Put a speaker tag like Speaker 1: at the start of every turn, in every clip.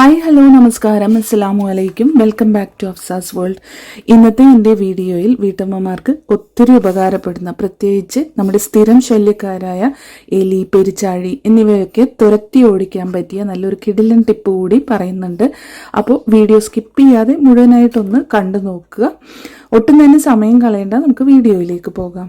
Speaker 1: Hi hello നമസ്കാരം. അസ്സലാമു അലൈക്കും. Welcome back to Afsas world. ഇന്നത്തെ എന്റെ വീഡിയോയിൽ വീട്ടമ്മമാർക്ക് ഒത്തിരി ഉപകാരപ്പെടുന്ന പ്രത്യേകിച്ച് നമ്മുടെ സ്ഥിരം ശല്യക്കാരായ എലി പെരിച്ചാഴി എന്നിവയൊക്കെ തുരത്തി ഓടിക്കാൻ പറ്റിയ നല്ലൊരു കിടിലൻ ടിപ്പ് കൂടി പറയുന്നുണ്ട്. അപ്പോൾ വീഡിയോ സ്കിപ്പ് ചെയ്യാതെ മുഴുവനായിട്ടൊന്ന് കണ്ടു നോക്കുക ഒട്ടും തന്നെ സമയം കളയേണ്ട നമുക്ക് വീഡിയോയിലേക്ക് പോകാം.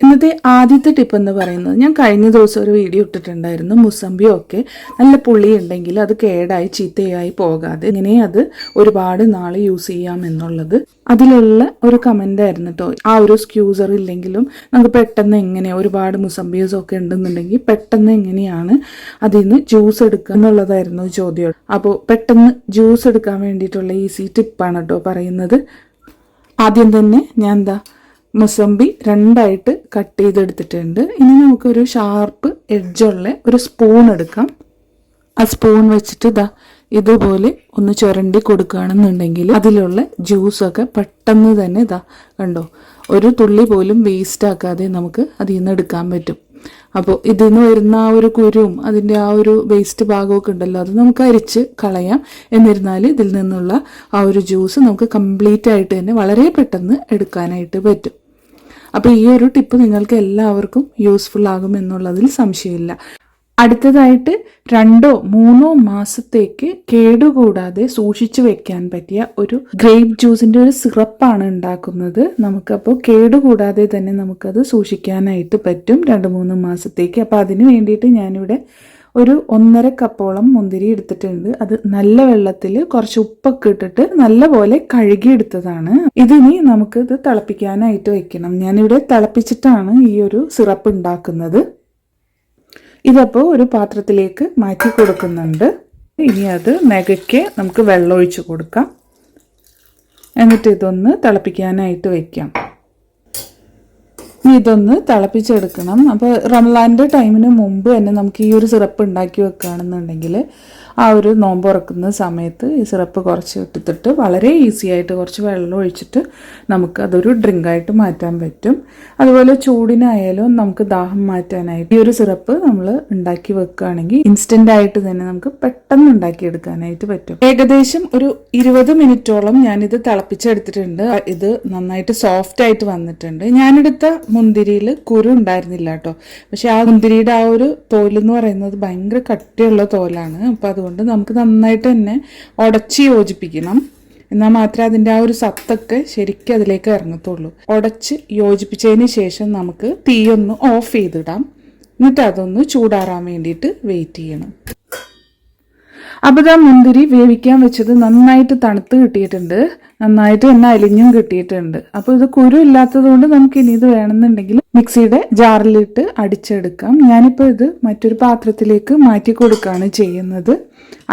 Speaker 1: ഇന്നത്തെ ആദ്യത്തെ ടിപ്പ് എന്ന് പറയുന്നത് ഞാൻ കഴിഞ്ഞ ദിവസം ഒരു വീഡിയോ ഇട്ടിട്ടുണ്ടായിരുന്നു മുസംബിയൊക്കെ ഒക്കെ. നല്ല പുളി ഉണ്ടെങ്കിൽ അത് കേടായി ചീത്തയായി പോകാതെ ഇങ്ങനെ അത് ഒരുപാട് നാൾ യൂസ് ചെയ്യാം എന്നുള്ളത്. അതിലുള്ള ഒരു കമന്റ് ആയിരുന്നു കേട്ടോ ആ ഒരു സ്ക്യൂസർ ഇല്ലെങ്കിലും നമുക്ക് പെട്ടെന്ന് എങ്ങനെ ഒരുപാട് മുസംബിയസ് ഒക്കെ ഉണ്ടെന്നുണ്ടെങ്കിൽ പെട്ടെന്ന് എങ്ങനെയാണ് അതിൽ നിന്ന് ജ്യൂസ് എടുക്കുക എന്നുള്ളതായിരുന്നു ചോദ്യം. അപ്പോൾ പെട്ടെന്ന് ജ്യൂസ് എടുക്കാൻ വേണ്ടിയിട്ടുള്ള ഈസി ടിപ്പാണ് കേട്ടോ പറയുന്നത്. ആദ്യം തന്നെ ഞാൻ എന്താ മുസമ്പി രണ്ടായിട്ട് കട്ട് ചെയ്തെടുത്തിട്ടുണ്ട്. ഇനി നമുക്കൊരു ഷാർപ്പ് എഡ്ജുള്ള ഒരു സ്പൂൺ എടുക്കാം. ആ സ്പൂൺ വെച്ചിട്ട് ഇതാ ഇതുപോലെ ഒന്ന് ചുരണ്ടി കൊടുക്കുകയാണെന്നുണ്ടെങ്കിൽ അതിലുള്ള ജ്യൂസൊക്കെ പെട്ടെന്ന് തന്നെ ഇതാ കണ്ടോ ഒരു തുള്ളി പോലും വേസ്റ്റ് ആക്കാതെ നമുക്ക് അതിൽ നിന്ന് എടുക്കാൻ പറ്റും. അപ്പോൾ ഇതിൽ നിന്ന് വരുന്ന ആ ഒരു കുരുവും അതിന്റെ ആ ഒരു വേസ്റ്റ് ഭാഗമൊക്കെ ഉണ്ടല്ലോ അത് നമുക്ക് അരിച്ച് കളയാം. എന്നിരുന്നാൽ ഇതിൽ നിന്നുള്ള ആ ഒരു ജ്യൂസ് നമുക്ക് കംപ്ലീറ്റ് ആയിട്ട് തന്നെ വളരെ പെട്ടെന്ന് എടുക്കാനായിട്ട് പറ്റും. അപ്പോൾ ഈ ഒരു ടിപ്പ് നിങ്ങൾക്ക് എല്ലാവർക്കും യൂസ്ഫുൾ ആകും എന്നുള്ളതിൽ സംശയമില്ല. അടുത്തതായിട്ട് രണ്ടോ മൂന്നോ മാസത്തേക്ക് കേടുകൂടാതെ സൂക്ഷിച്ചു വെക്കാൻ പറ്റിയ ഒരു ഗ്രേപ്പ് ജ്യൂസിന്റെ ഒരു സിറപ്പാണ് ഉണ്ടാക്കുന്നത്. നമുക്കപ്പോൾ കേടുകൂടാതെ തന്നെ നമുക്കത് സൂക്ഷിക്കാനായിട്ട് പറ്റും. രണ്ട് മൂന്ന് മാസത്തേക്ക്. അപ്പോൾ അതിന് വേണ്ടിയിട്ട് ഞാനിവിടെ ഒരു ഒന്നര കപ്പോളം മുന്തിരി എടുത്തിട്ടുണ്ട്. അത് നല്ല വെള്ളത്തിൽ കുറച്ച് ഉപ്പൊക്കെ ഇട്ടിട്ട് നല്ലപോലെ കഴുകിയെടുത്തതാണ്. ഇതിനി നമുക്ക് ഇത് തിളപ്പിക്കാനായിട്ട് വെക്കണം. ഞാനിവിടെ തിളപ്പിച്ചിട്ടാണ് ഈ ഒരു സിറപ്പ് ഉണ്ടാക്കുന്നത്. ഇതപ്പോൾ ഒരു പാത്രത്തിലേക്ക് മാറ്റി കൊടുക്കുന്നുണ്ട്. ഇനി അത് നെകയ്ക്ക് നമുക്ക് വെള്ളം ഒഴിച്ച് കൊടുക്കാം. എന്നിട്ട് ഇതൊന്ന് തിളപ്പിക്കാനായിട്ട് വെക്കാം. ഇനി ഇതൊന്ന് തിളപ്പിച്ചെടുക്കണം. അപ്പോൾ റംലാന്റെ ടൈമിന് മുമ്പ് തന്നെ നമുക്ക് ഈ ഒരു സിറപ്പ് ഉണ്ടാക്കി വെക്കുകയാണെന്നുണ്ടെങ്കിൽ ആ ഒരു നോമ്പ് ഉറക്കുന്ന സമയത്ത് ഈ സിറപ്പ് കുറച്ച് എടുത്തിട്ട് വളരെ ഈസി ആയിട്ട് കുറച്ച് വെള്ളം ഒഴിച്ചിട്ട് നമുക്ക് അതൊരു ഡ്രിങ്കായിട്ട് മാറ്റാൻ പറ്റും. അതുപോലെ ചൂടിനായാലും നമുക്ക് ദാഹം മാറ്റാനായിട്ട് ഈ ഒരു സിറപ്പ് നമ്മൾ ഉണ്ടാക്കി വെക്കുകയാണെങ്കിൽ ഇൻസ്റ്റന്റ് ആയിട്ട് തന്നെ നമുക്ക് പെട്ടെന്ന് ഉണ്ടാക്കിയെടുക്കാനായിട്ട് പറ്റും. ഏകദേശം ഒരു ഇരുപത് മിനിറ്റോളം ഞാനിത് തിളപ്പിച്ചെടുത്തിട്ടുണ്ട്. ഇത് നന്നായിട്ട് സോഫ്റ്റ് ആയിട്ട് വന്നിട്ടുണ്ട്. ഞാനെടുത്ത മുന്തിരിയിൽ കുരു ഉണ്ടായിരുന്നില്ല കേട്ടോ. പക്ഷെ ആ മുന്തിരിയുടെ ആ ഒരു തോലെന്ന് പറയുന്നത് ഭയങ്കര കട്ടിയുള്ള തോലാണ്. അപ്പോൾ അതുകൊണ്ട് നമുക്ക് നന്നായിട്ട് തന്നെ ഉടച്ച് യോജിപ്പിക്കണം. എന്നാൽ മാത്രമേ അതിന്റെ ആ ഒരു സത്തൊക്കെ ശരിക്കും അതിലേക്ക് ഇറങ്ങത്തുള്ളൂ. ഉടച്ച് യോജിപ്പിച്ചതിന് ശേഷം നമുക്ക് തീയൊന്ന് ഓഫ് ചെയ്തിടാം. എന്നിട്ട് അതൊന്ന് ചൂടാറാൻ വേണ്ടിയിട്ട് വെയിറ്റ് ചെയ്യണം. അപ്പോൾ ഇതാ മുന്തിരി വേവിക്കാൻ വെച്ചത് നന്നായിട്ട് തണുത്ത് കിട്ടിയിട്ടുണ്ട്. നന്നായിട്ട് തന്നെ അലിഞ്ഞും കിട്ടിയിട്ടുണ്ട്. അപ്പോൾ ഇത് കുരു ഇല്ലാത്തതുകൊണ്ട് നമുക്ക് ഇനി ഇത് വേണമെന്നുണ്ടെങ്കിൽ മിക്സിയുടെ ജാറിലിട്ട് അടിച്ചെടുക്കാം. ഞാനിപ്പോൾ ഇത് മറ്റൊരു പാത്രത്തിലേക്ക് മാറ്റി കൊടുക്കുകയാണ് ചെയ്യുന്നത്.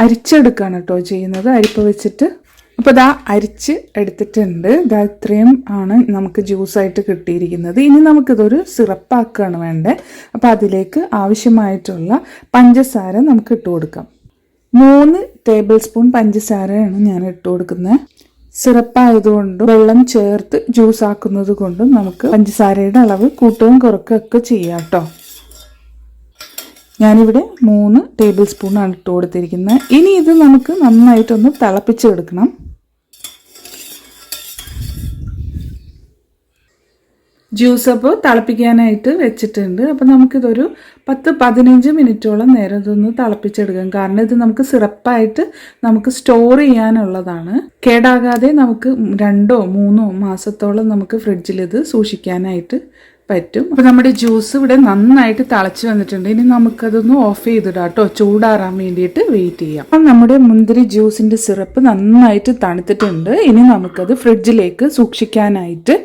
Speaker 1: അരിച്ചെടുക്കുകയാണ് കേട്ടോ ചെയ്യുന്നത്. അരിപ്പ വെച്ചിട്ട് അപ്പോൾ ഇതാ അരിച്ച് എടുത്തിട്ടുണ്ട്. ഇതാ ഇത്രയും ആണ് നമുക്ക് ജ്യൂസായിട്ട് കിട്ടിയിരിക്കുന്നത്. ഇനി നമുക്കിതൊരു സിറപ്പാക്കുകയാണ് വേണ്ടത്. അപ്പോൾ അതിലേക്ക് ആവശ്യമായിട്ടുള്ള പഞ്ചസാര നമുക്ക് ഇട്ട് കൊടുക്കാം. മൂന്ന് ടേബിൾ സ്പൂൺ പഞ്ചസാരയാണ് ഞാൻ ഇട്ട് കൊടുക്കുന്നത്. സിറപ്പായതുകൊണ്ടും വെള്ളം ചേർത്ത് ജ്യൂസ് ആക്കുന്നത് കൊണ്ടും നമുക്ക് പഞ്ചസാരയുടെ അളവ് കൂട്ടുകയും കുറക്കുകയൊക്കെ ചെയ്യാം കേട്ടോ ഞാനിവിടെ മൂന്ന് ടേബിൾ സ്പൂണാണ് ഇട്ട് കൊടുത്തിരിക്കുന്നത്. ഇനി ഇത് നമുക്ക് നന്നായിട്ടൊന്ന് തിളപ്പിച്ചെടുക്കണം. ജ്യൂസ് അപ്പോൾ തിളപ്പിക്കാനായിട്ട് വെച്ചിട്ടുണ്ട്. അപ്പോൾ നമുക്കിതൊരു പത്ത് പതിനഞ്ച് മിനിറ്റോളം നേരം ഇതൊന്ന് തിളപ്പിച്ചെടുക്കാം. കാരണം ഇത് നമുക്ക് സിറപ്പായിട്ട് നമുക്ക് സ്റ്റോർ ചെയ്യാനുള്ളതാണ്. കേടാകാതെ നമുക്ക് രണ്ടോ മൂന്നോ മാസത്തോളം നമുക്ക് ഫ്രിഡ്ജിൽ ഇത് സൂക്ഷിക്കാനായിട്ട് പറ്റും. അപ്പോൾ നമ്മുടെ ജ്യൂസ് ഇവിടെ നന്നായിട്ട് തിളച്ച് വന്നിട്ടുണ്ട്. ഇനി നമുക്കതൊന്ന് ഓഫ് ചെയ്തിടാം കേട്ടോ. ചൂടാറാൻ വേണ്ടിയിട്ട് വെയിറ്റ് ചെയ്യാം. അപ്പം നമ്മുടെ മുന്തിരി ജ്യൂസിന്റെ സിറപ്പ് നന്നായിട്ട് തണുത്തിട്ടുണ്ട്. ഇനി നമുക്കത് ഫ്രിഡ്ജിലേക്ക് സൂക്ഷിക്കാനായിട്ട്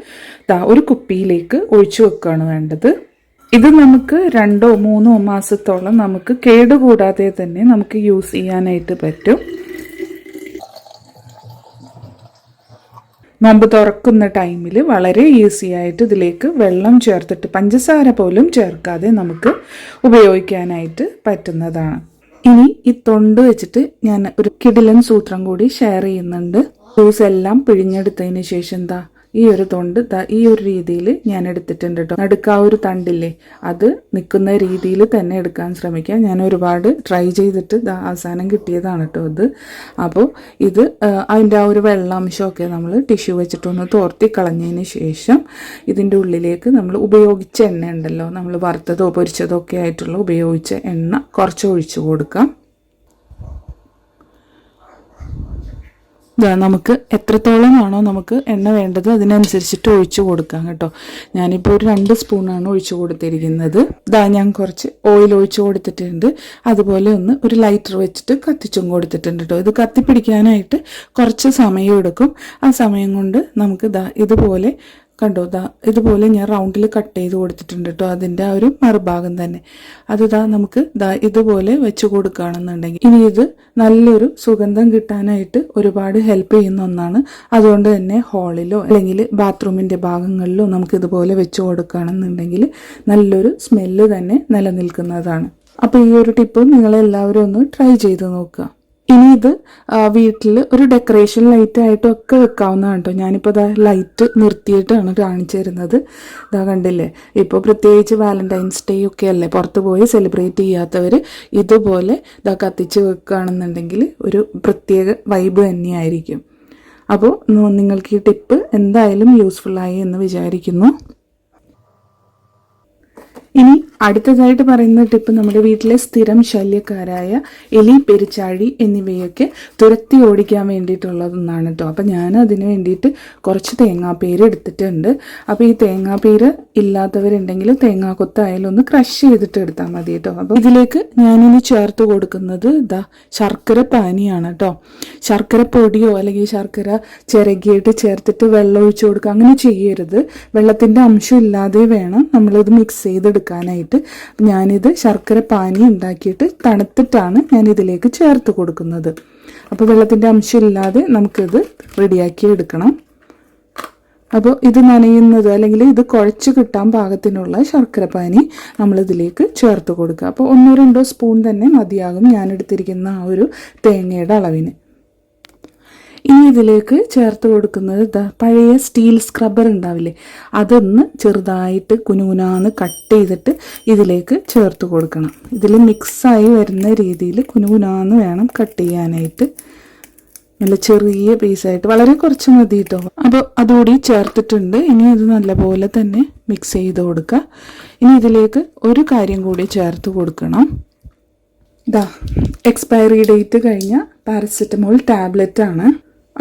Speaker 1: ഒരു കുപ്പിയിലേക്ക് ഒഴിച്ചു വെക്കുകയാണ് വേണ്ടത്. ഇത് നമുക്ക് രണ്ടോ മൂന്നോ മാസത്തോളം നമുക്ക് കേടുകൂടാതെ തന്നെ നമുക്ക് യൂസ് ചെയ്യാനായിട്ട് പറ്റും. നോമ്പ് തുറക്കുന്ന ടൈമിൽ വളരെ ഈസി ആയിട്ട് ഇതിലേക്ക് വെള്ളം ചേർത്തിട്ട് പഞ്ചസാര പോലും ചേർക്കാതെ നമുക്ക് ഉപയോഗിക്കാനായിട്ട് പറ്റുന്നതാണ്. ഇനി ഈ തൊണ്ട് വെച്ചിട്ട് ഞാൻ ഒരു കിടിലൻ സൂത്രം കൂടി ഷെയർ ചെയ്യുന്നുണ്ട്. ജ്യൂസ് എല്ലാം പിഴിഞ്ഞെടുത്തതിന് ശേഷം എന്താ ഈ ഒരു തൊണ്ട് ഈ ഒരു രീതിയിൽ ഞാൻ എടുത്തിട്ടുണ്ട് കേട്ടോ നടുക്ക് ആ ഒരു തണ്ടില്ലേ അത് നിൽക്കുന്ന രീതിയിൽ തന്നെ എടുക്കാൻ ശ്രമിക്കാം. ഞാൻ ഒരുപാട് ട്രൈ ചെയ്തിട്ട് അവസാനം കിട്ടിയതാണ് കേട്ടോ ഇത്. അപ്പോൾ ഇത് അതിന്റെ ആ ഒരു വെള്ളാംശമൊക്കെ നമ്മൾ ടിഷ്യൂ വെച്ചിട്ടൊന്ന് തോർത്തി കളഞ്ഞതിന് ശേഷം ഇതിന്റെ ഉള്ളിലേക്ക് നമ്മൾ ഉപയോഗിച്ച എണ്ണ ഉണ്ടല്ലോ നമ്മൾ വറുത്തതോ പൊരിച്ചതോ ഒക്കെ ആയിട്ടുള്ള ഉപയോഗിച്ച എണ്ണ കുറച്ച് ഒഴിച്ചു കൊടുക്കാം. നമുക്ക് എത്രത്തോളമാണോ നമുക്ക് എണ്ണ വേണ്ടത് അതിനനുസരിച്ചിട്ട് ഒഴിച്ചു കൊടുക്കാം കേട്ടോ. ഞാനിപ്പോൾ ഒരു രണ്ട് സ്പൂണാണ് ഒഴിച്ചു കൊടുത്തിരിക്കുന്നത്. ഇതാ ഞാൻ കുറച്ച് ഓയിൽ ഒഴിച്ചു കൊടുത്തിട്ടുണ്ട്. അതുപോലെ ഒന്ന് ഒരു ലൈറ്റർ വെച്ചിട്ട് കത്തിച്ചും കൊടുത്തിട്ടുണ്ട് കേട്ടോ. ഇത് കത്തിപ്പിടിക്കാനായിട്ട് കുറച്ച് സമയം എടുക്കും. ആ സമയം കൊണ്ട് നമുക്ക് ഇതാ ഇതുപോലെ കണ്ടോ ദാ ഇതുപോലെ ഞാൻ റൗണ്ടിൽ കട്ട് ചെയ്ത് കൊടുത്തിട്ടുണ്ട് കേട്ടോ അതിന്റെ ആ ഒരു മറുഭാഗം തന്നെ. അത് നമുക്ക് ദാ ഇതുപോലെ വെച്ച് കൊടുക്കുകയാണെന്നുണ്ടെങ്കിൽ ഇനി ഇത് നല്ലൊരു സുഗന്ധം കിട്ടാനായിട്ട് ഒരുപാട് ഹെൽപ്പ് ചെയ്യുന്ന ഒന്നാണ്. അതുകൊണ്ട് തന്നെ ഹാളിലോ അല്ലെങ്കിൽ ബാത്റൂമിന്റെ ഭാഗങ്ങളിലോ നമുക്ക് ഇതുപോലെ വെച്ച് കൊടുക്കുകയാണെന്നുണ്ടെങ്കിൽ നല്ലൊരു സ്മെല്ല് തന്നെ നിലനിൽക്കുന്നതാണ്. അപ്പോൾ ഈ ഒരു ടിപ്പ് നിങ്ങളെല്ലാവരും ഒന്ന് ട്രൈ ചെയ്ത് നോക്കുക. ഇനി ഇത് വീട്ടിൽ ഒരു ഡെക്കറേഷൻ ലൈറ്റ് ആയിട്ടും ഒക്കെ വെക്കാവുന്നതാണ് കേട്ടോ. ഞാനിപ്പോൾ ഇതാ ലൈറ്റ് നിർത്തിയിട്ടാണ് കാണിച്ചു തരുന്നത് ഇതാ കണ്ടില്ലേ? ഇപ്പോൾ പ്രത്യേകിച്ച് വാലന്റൈൻസ് ഡേ ഒക്കെ അല്ലേ? പുറത്ത് പോയി സെലിബ്രേറ്റ് ചെയ്യാത്തവർ ഇതുപോലെ ഇതാ കത്തിച്ച് വെക്കുകയാണെന്നുണ്ടെങ്കിൽ ഒരു പ്രത്യേക വൈബ് തന്നെയായിരിക്കും. അപ്പോൾ നിങ്ങൾക്ക് ഈ ടിപ്പ് എന്തായാലും യൂസ്ഫുള്ളായി എന്ന് വിചാരിക്കുന്നു. ഇനി അടുത്തതായിട്ട് പറയുന്ന ടിപ്പ് നമ്മുടെ വീട്ടിലെ സ്ഥിരം ശല്യക്കാരായ എലി പെരിച്ചാഴി എന്നിവയൊക്കെ തുരത്തി ഓടിക്കാൻ വേണ്ടിയിട്ടുള്ളതൊന്നാണ് കേട്ടോ അപ്പം ഞാൻ അതിന് വേണ്ടിയിട്ട് കുറച്ച് തേങ്ങാപ്പേര് എടുത്തിട്ടുണ്ട്. അപ്പോൾ ഈ തേങ്ങാപ്പേര് ഇല്ലാത്തവരുണ്ടെങ്കിൽ തേങ്ങാക്കൊത്തായാലും ഒന്ന് ക്രഷ് ചെയ്തിട്ട് എടുത്താൽ മതി കേട്ടോ അപ്പോൾ ഇതിലേക്ക് ഞാനിനി ചേർത്ത് കൊടുക്കുന്നത് ഇതാ ശർക്കര പാനിയാണ് കേട്ടോ ശർക്കര പൊടിയോ അല്ലെങ്കിൽ ശർക്കര ചിരകിയിട്ട് ചേർത്തിട്ട് വെള്ളം ഒഴിച്ചു കൊടുക്കുക. അങ്ങനെ ചെയ്യരുത്. വെള്ളത്തിന്റെ അംശം ഇല്ലാതെ വേണം നമ്മളിത് മിക്സ് ചെയ്തെടുക്കാനായിട്ട്. ഞാനിത് ശർക്കര പാനി ഉണ്ടാക്കിയിട്ട് തണുത്തിട്ടാണ് ഞാൻ ഇതിലേക്ക് ചേർത്ത് കൊടുക്കുന്നത്. അപ്പോൾ വെള്ളത്തിന്റെ അംശമില്ലാതെ നമുക്കിത് റെഡിയാക്കി എടുക്കണം. അപ്പോൾ ഇത് നനയുന്നത് അല്ലെങ്കിൽ ഇത് കുഴച്ച് കിട്ടാൻ പാകത്തിനുള്ള ശർക്കര പാനി നമ്മളിതിലേക്ക് ചേർത്ത് കൊടുക്കുക. അപ്പോൾ ഒന്നോ രണ്ടോ സ്പൂൺ തന്നെ മതിയാകും ഞാൻ എടുത്തിരിക്കുന്ന ആ ഒരു തേങ്ങയുടെ അളവിന്. ഇനി ഇതിലേക്ക് ചേർത്ത് കൊടുക്കുന്നത് പഴയ സ്റ്റീൽ സ്ക്രബ്ബർ ഉണ്ടാവില്ലേ? അതൊന്ന് ചെറുതായിട്ട് കുനുകുനാന്ന് കട്ട് ചെയ്തിട്ട് ഇതിലേക്ക് ചേർത്ത് കൊടുക്കണം. ഇതിൽ മിക്സായി വരുന്ന രീതിയിൽ കുനുകുനാന്ന് വേണം കട്ട് ചെയ്യാനായിട്ട്. നല്ല ചെറിയ പീസായിട്ട് വളരെ കുറച്ച് മതി കേട്ടോ അപ്പോൾ അതുകൂടി ചേർത്തിട്ടുണ്ട്. ഇനി ഇത് നല്ലപോലെ തന്നെ മിക്സ് ചെയ്ത് കൊടുക്കുക. ഇനി ഇതിലേക്ക് ഒരു കാര്യം കൂടി ചേർത്ത് കൊടുക്കണം. ഇതാ എക്സ്പയറി ഡേറ്റ് കഴിഞ്ഞ പാരസെറ്റമോൾ ടാബ്ലറ്റ് ആണ്.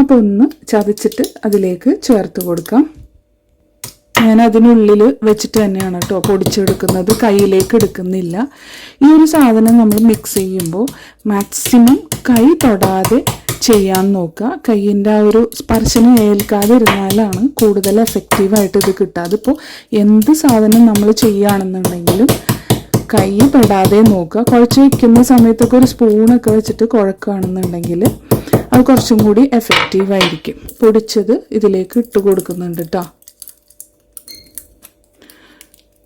Speaker 1: അപ്പോൾ ഒന്ന് ചതച്ചിട്ട് അതിലേക്ക് ചേർത്ത് കൊടുക്കാം. ഞാൻ അതിനുള്ളിൽ വെച്ചിട്ട് തന്നെയാണ് കേട്ടോ പൊടിച്ചെടുക്കുന്നത്. കയ്യിലേക്ക് എടുക്കുന്നില്ല. ഈ ഒരു സാധനം നമ്മൾ മിക്സ് ചെയ്യുമ്പോൾ മാക്സിമം കൈ തൊടാതെ ചെയ്യാൻ നോക്കുക. കയ്യിന്റെ ആ ഒരു സ്പർശനം ഏൽക്കാതെ ഇരുന്നാലാണ് കൂടുതൽ എഫക്റ്റീവായിട്ട് ഇത് കിട്ടുക. അതിപ്പോൾ എന്ത് സാധനം നമ്മൾ ചെയ്യുകയാണെന്നുണ്ടെങ്കിലും കൈ പെടാതെ നോക്കുക. കുഴച്ച് വയ്ക്കുന്ന സമയത്തൊക്കെ ഒരു സ്പൂണൊക്കെ വെച്ചിട്ട് കുഴക്കുകയാണെന്നുണ്ടെങ്കിൽ അത് കുറച്ചും കൂടി എഫക്റ്റീവ് ആയിരിക്കും. പൊടിച്ചത് ഇതിലേക്ക് ഇട്ട് കൊടുക്കുന്നുണ്ട് കേട്ടോ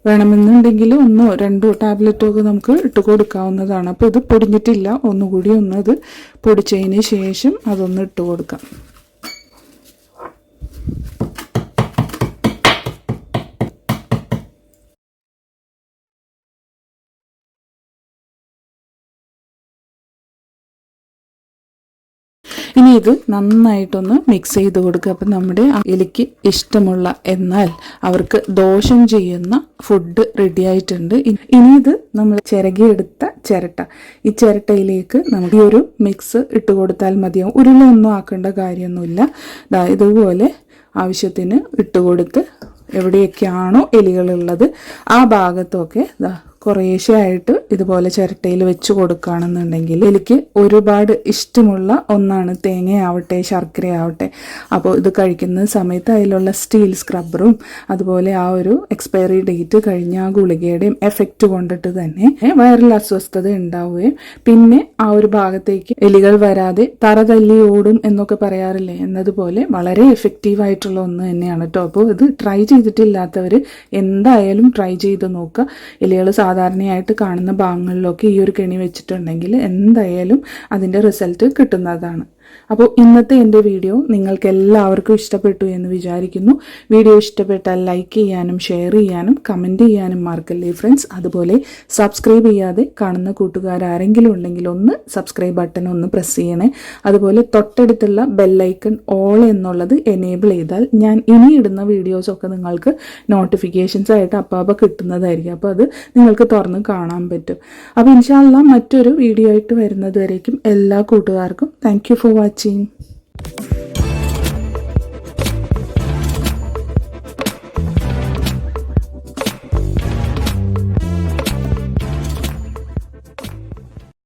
Speaker 1: വേണമെന്നുണ്ടെങ്കിൽ ഒന്നോ രണ്ടോ ടാബ്ലറ്റോ ഒക്കെ നമുക്ക് ഇട്ട് കൊടുക്കാവുന്നതാണ്. അപ്പോൾ ഇത് പൊടിഞ്ഞിട്ടില്ല. ഒന്നുകൂടി ഒന്ന് അത് പൊടിച്ചതിന് ശേഷം അതൊന്ന് ഇട്ട് കൊടുക്കാം. ഇനി ഇത് നന്നായിട്ടൊന്ന് മിക്സ് ചെയ്ത് കൊടുക്കുക. അപ്പം നമ്മുടെ എലിക്ക് ഇഷ്ടമുള്ള എന്നാൽ അവർക്ക് ദോഷം ചെയ്യുന്ന ഫുഡ് റെഡി ആയിട്ടുണ്ട്. ഇനി ഇത് നമ്മൾ ചിരകിയെടുത്ത ചിരട്ട. ഈ ചിരട്ടയിലേക്ക് നമുക്ക് ഈ ഒരു മിക്സ് ഇട്ട് കൊടുത്താൽ മതിയാവും. ഉരുളൊന്നും ആക്കേണ്ട കാര്യമൊന്നുമില്ല. ഇതുപോലെ ആവശ്യത്തിന് ഇട്ട് കൊടുത്ത് എവിടെയൊക്കെയാണോ എലികളുള്ളത് ആ ഭാഗത്തൊക്കെ ദാ കുറേശ്ശെ ആയിട്ട് ഇതുപോലെ ചിരട്ടയിൽ വെച്ച് കൊടുക്കുകയാണെന്നുണ്ടെങ്കിൽ എനിക്ക് ഒരുപാട് ഇഷ്ടമുള്ള ഒന്നാണ് തേങ്ങയാവട്ടെ ശർക്കരയാവട്ടെ. അപ്പോൾ ഇത് കഴിക്കുന്ന സമയത്ത് അതിലുള്ള സ്റ്റീൽ സ്ക്രബ്ബറും അതുപോലെ ആ ഒരു എക്സ്പയറി ഡേറ്റ് കഴിഞ്ഞ ആ ഗുളികയുടെയും എഫക്റ്റ് കൊണ്ടിട്ട് തന്നെ വൈറൽ അസ്വസ്ഥത ഉണ്ടാവുകയും പിന്നെ ആ ഒരു ഭാഗത്തേക്ക് എലികൾ വരാതെ തറ തല്ലി ഓടും എന്നൊക്കെ പറയാറില്ലേ എന്നതുപോലെ വളരെ എഫക്റ്റീവ് ആയിട്ടുള്ള ഒന്ന് തന്നെയാണ്. കേട്ടോ അപ്പോൾ ഇത് ട്രൈ ചെയ്തിട്ടില്ലാത്തവർ എന്തായാലും ട്രൈ ചെയ്ത് നോക്കുക. എലികൾ സാധാരണയായിട്ട് കാണുന്ന ഭാഗങ്ങളിലൊക്കെ ഈ ഒരു കെണി വെച്ചിട്ടുണ്ടെങ്കിൽ എന്തായാലും അതിന്റെ റിസൾട്ട് കിട്ടുന്നതാണ്. അപ്പോൾ ഇന്നത്തെ എന്റെ വീഡിയോ നിങ്ങൾക്ക് എല്ലാവർക്കും ഇഷ്ടപ്പെട്ടു എന്ന് വിചാരിക്കുന്നു. വീഡിയോ ഇഷ്ടപ്പെട്ടാൽ ലൈക്ക് ചെയ്യാനും ഷെയർ ചെയ്യാനും കമന്റ് ചെയ്യാനും മറക്കല്ലേ ഫ്രണ്ട്സ്? അതുപോലെ സബ്സ്ക്രൈബ് ചെയ്യാതെ കാണുന്ന കൂട്ടുകാർ ആരെങ്കിലും ഉണ്ടെങ്കിൽ ഒന്ന് സബ്സ്ക്രൈബ് ബട്ടൺ ഒന്ന് പ്രസ് ചെയ്യണേ. അതുപോലെ തൊട്ടടുത്തുള്ള ബെല്ലൈക്കൺ ഓൾ എന്നുള്ളത് എനേബിൾ ചെയ്താൽ ഞാൻ ഇനി ഇടുന്ന വീഡിയോസൊക്കെ നിങ്ങൾക്ക് നോട്ടിഫിക്കേഷൻസ് ആയിട്ട് അപ്പാപ്പ കിട്ടുന്നതായിരിക്കും. അപ്പോൾ അത് നിങ്ങൾക്ക് തുറന്ന് കാണാൻ പറ്റും. അപ്പോൾ ഇൻഷാല്ല മറ്റൊരു വീഡിയോ ആയിട്ട് വരുന്നത് വരേക്കും എല്ലാ കൂട്ടുകാർക്കും. Thank for watching.